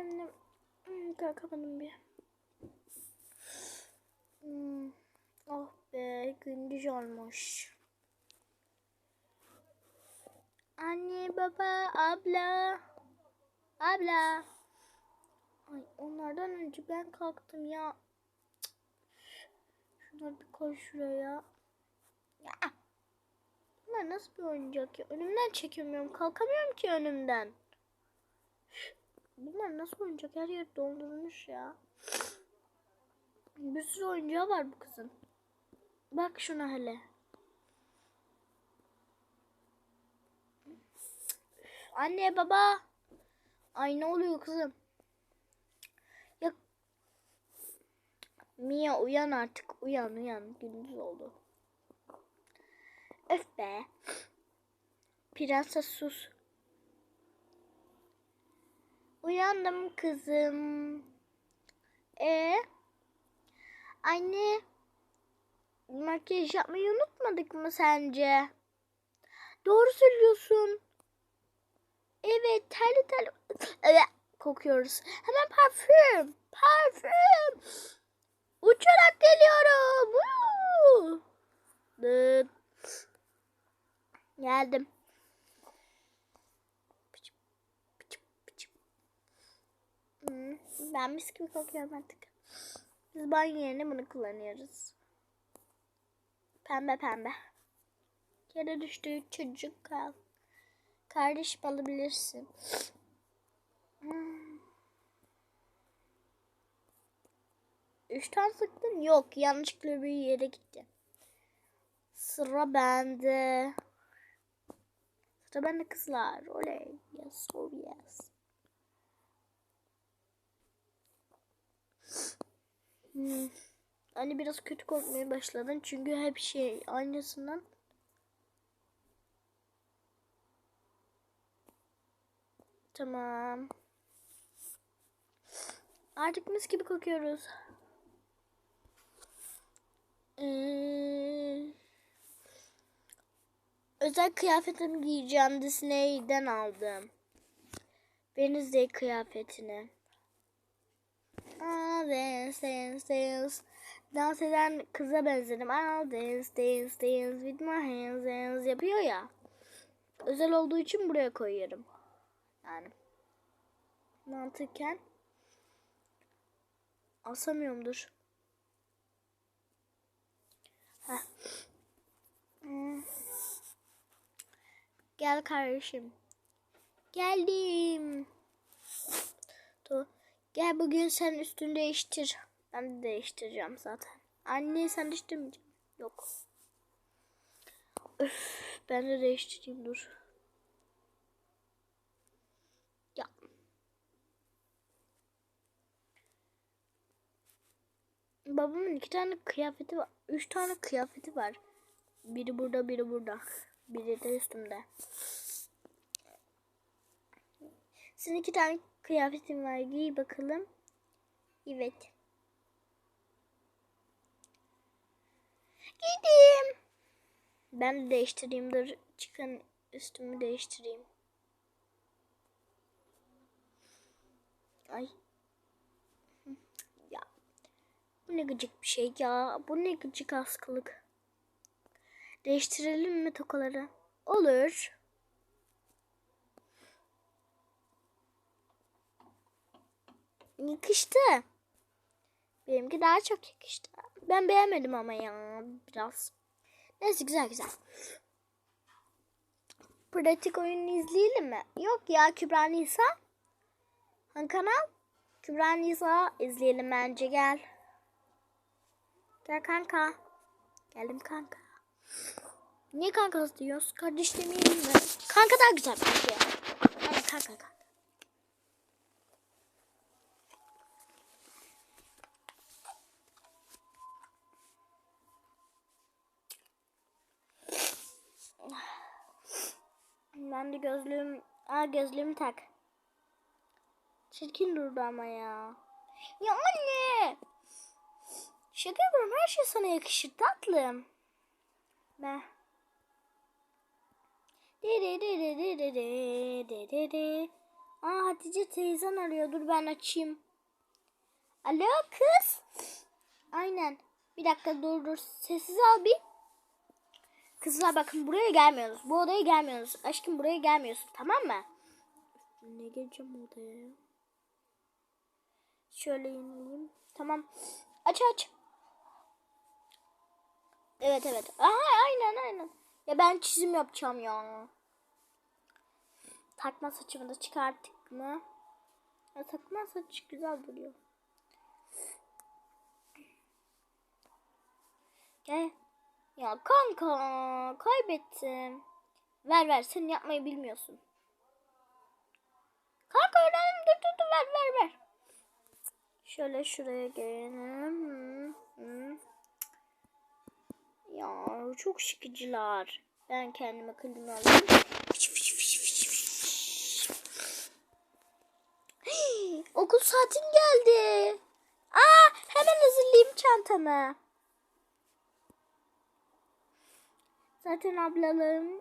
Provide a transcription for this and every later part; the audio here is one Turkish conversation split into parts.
nem nem. Hmm, kalkamadım bir. Hmm. Oh be gündüz olmuş. Anne baba abla. Abla. Ay onlardan önce ben kalktım ya. Şunları bir koy şuraya. Ya. Bunlar nasıl bir oyuncak ya? Önümden çekemiyorum. Kalkamıyorum ki önümden. Bunlar nasıl oyuncak? Her yer doldurmuş ya. Bir sürü oyuncağı var bu kızın. Bak şuna hele. Anne baba. Ay ne oluyor kızım? Ya Mia uyan artık. Uyan uyan. Gündüz oldu. Öf be. Prenses sus. Uyandım kızım. E Anne makyaj yapmayı unutmadık mı sence? Doğru söylüyorsun. Evet terli terli evet, kokuyoruz. Hemen parfüm. Parfüm. Uçarak geliyorum. Woo! Geldim. Ben mis gibi kokuyorum artık. Biz banyo yerine bunu kullanıyoruz. Pembe pembe. Yere düştü çocuk kal. Kardeşim alabilirsin. Hmm. Üç tane sıktın? Yok. Yanlışlıkla bir yere gitti. Sıra bende. Sıra bende kızlar. Oley. Yes. Oh yes. Hmm. Hani biraz kötü korkmaya başladın. Çünkü hep şey aynısından. Tamam. Artık mis gibi kokuyoruz. Ee, özel kıyafetimi giyeceğim. Disney'den aldım. Wednesday kıyafetini. Aa, dance, dance, dance. Dans eden kıza benzedim. Aa, dance, dance, dance with my hands, hands yapıyor ya. Özel olduğu için buraya koyuyorum. Yani. Mantıken. Asamıyorumdur. Gel kardeşim. Geldim. Dur. Gel bugün sen üstünü değiştir. Ben de değiştireceğim zaten. Anne sen değiştirmeyeceksin. Yok. Öf, ben de değiştireyim dur. Ya. Babamın iki tane kıyafeti var. Üç tane kıyafeti var. Biri burada, biri burada. Biri de üstümde. Senin iki tane kıyafetin var. Giy bakalım. Evet. Giydim. Ben de değiştireyim. Dur çıkın üstümü değiştireyim. Ay. Ya. Bu ne gıcık bir şey ya. Bu ne gıcık askılık. Değiştirelim mi tokaları? Olur. Yakıştı. Benimki daha çok yakıştı. Ben beğenmedim ama ya biraz. Neyse güzel güzel. Pratik oyunu izleyelim mi? Yok ya Kübra Nisa. Hangi kanal? Kübra Nisa izleyelim bence gel. Gel kanka. Geldim kanka. Niye kanka diyoruz? Kardeş demeyelim mi? Kanka daha güzel bence. Ben de gözlüğüm... Aa gözlüğümü tak. Çirkin durdu ama ya. Ya anne! Şaka yapıyorum her şey sana yakışır tatlım. Ben... Aa Hatice teyzen arıyor. Dur ben açayım. Alo kız. Aynen. Bir dakika dur dur. Sessiz al bir. Kızlar bakın buraya gelmiyorsunuz. Bu odaya gelmiyorsunuz. Aşkım buraya gelmiyorsun tamam mı? Ne geleceğim odaya? Şöyle yenileyim. Tamam. Aç aç. Evet evet. Aha aynen aynen. Ya ben çizim yapacağım ya. Takma saçımı da çıkarttık mı? Ya takma saç güzel duruyor. Gel. Ya kanka kaybettim. Ver ver sen yapmayı bilmiyorsun. Kanka öğrenim dur dur dur ver ver ver. Şöyle şuraya gelelim. Ya çok şıkıcılar. Ben kendime klima alayım. Okul saatin geldi. Aa, hemen hazırlayayım çantamı. Zaten ablalarım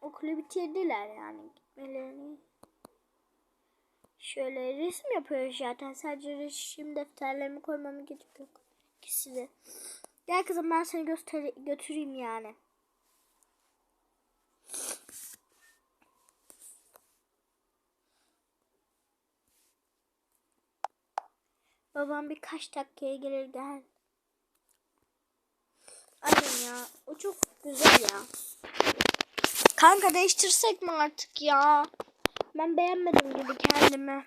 okulu bitirdiler yani gitmelerini. Şöyle resim yapıyor zaten. Sadece resim defterlerimi koymama gerek yok. İkisi de. Gel kızım ben seni göster götüreyim yani. Babam birkaç dakikaya gelir gel. Ya. O çok güzel ya. Kanka değiştirsek mi artık ya? Ben beğenmedim gibi kendimi.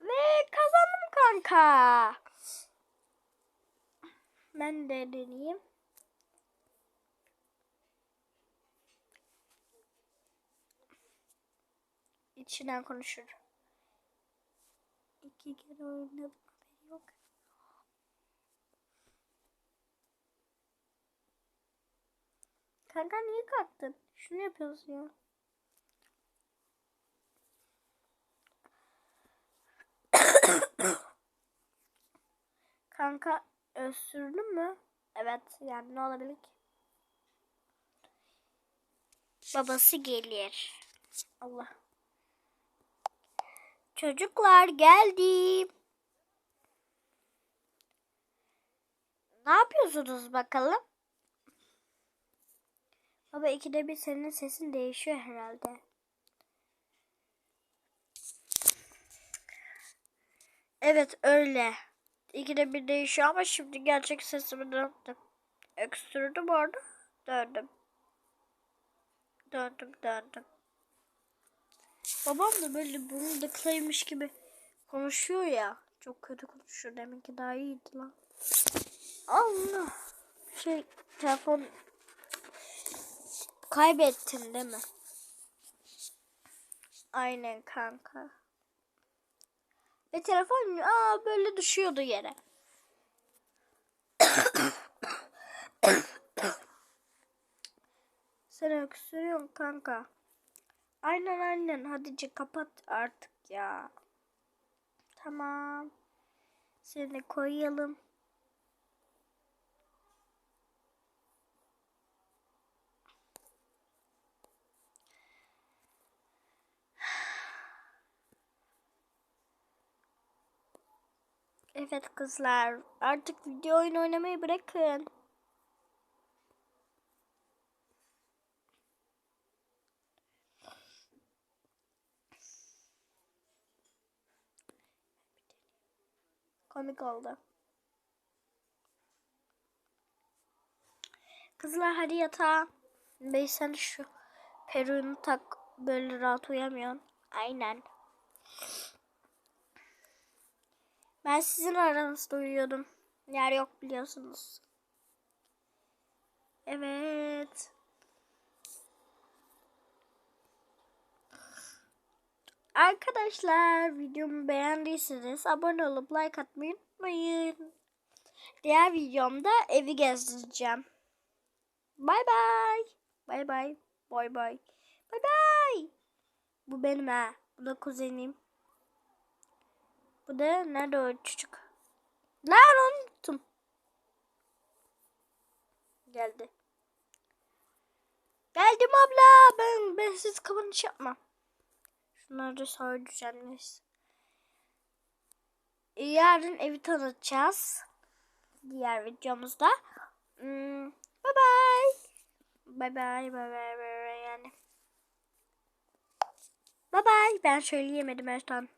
Ve kazandım kanka. Ben de deneyeyim. İçinden konuşur. İki kere oynadım. Yok. Kanka niye kalktın? Şunu yapıyorsun ya. Kanka öksürdün mü? Evet yani ne olabilir ki? Babası gelir. Allah. Çocuklar geldim. Ne yapıyorsunuz bakalım? Baba ikide bir senin sesin değişiyor herhalde. Evet öyle. İkide bir değişiyor ama şimdi gerçek sesimi döndüm. Öksürdüm orada. Döndüm. Döndüm döndüm. Babam da böyle bunu dıklaymış gibi konuşuyor ya. Çok kötü konuşuyor. Demek ki daha iyiydi lan. Allah. Şey telefon kaybettin değil mi? Aynen kanka. Ve telefon aa böyle düşüyordu yere. Sen öksürüyorsun kanka. Aynen aynen. Hadice kapat artık ya. Tamam. Seni koyalım. Evet kızlar. Artık video oyun oynamayı bırakın. Komik oldu. Kızlar hadi yatağa. Bey sen şu peruğunu tak böyle rahat uyamıyorsun. Aynen. Ben sizin aranızda uyuyordum. Yer yok biliyorsunuz. Evet. Arkadaşlar videomu beğendiyseniz abone olup like atmayı unutmayın. Diğer videomda evi gezdireceğim. Bay bay. Bay bay. Bay bay. Bay bay. Bu benim ha. Bu da kuzenim. Bu da nerede o çocuk? Lan unuttum. Geldi. Geldim abla. Ben ben siz kapanış yapma. Şunu Bunları söyleyeceğim neyse. Yarın evi tanıtacağız. Diğer videomuzda. Hmm, bye. Bye bye bye bye bye bye yani. Bye bye. Ben söyleyemedim Ertan.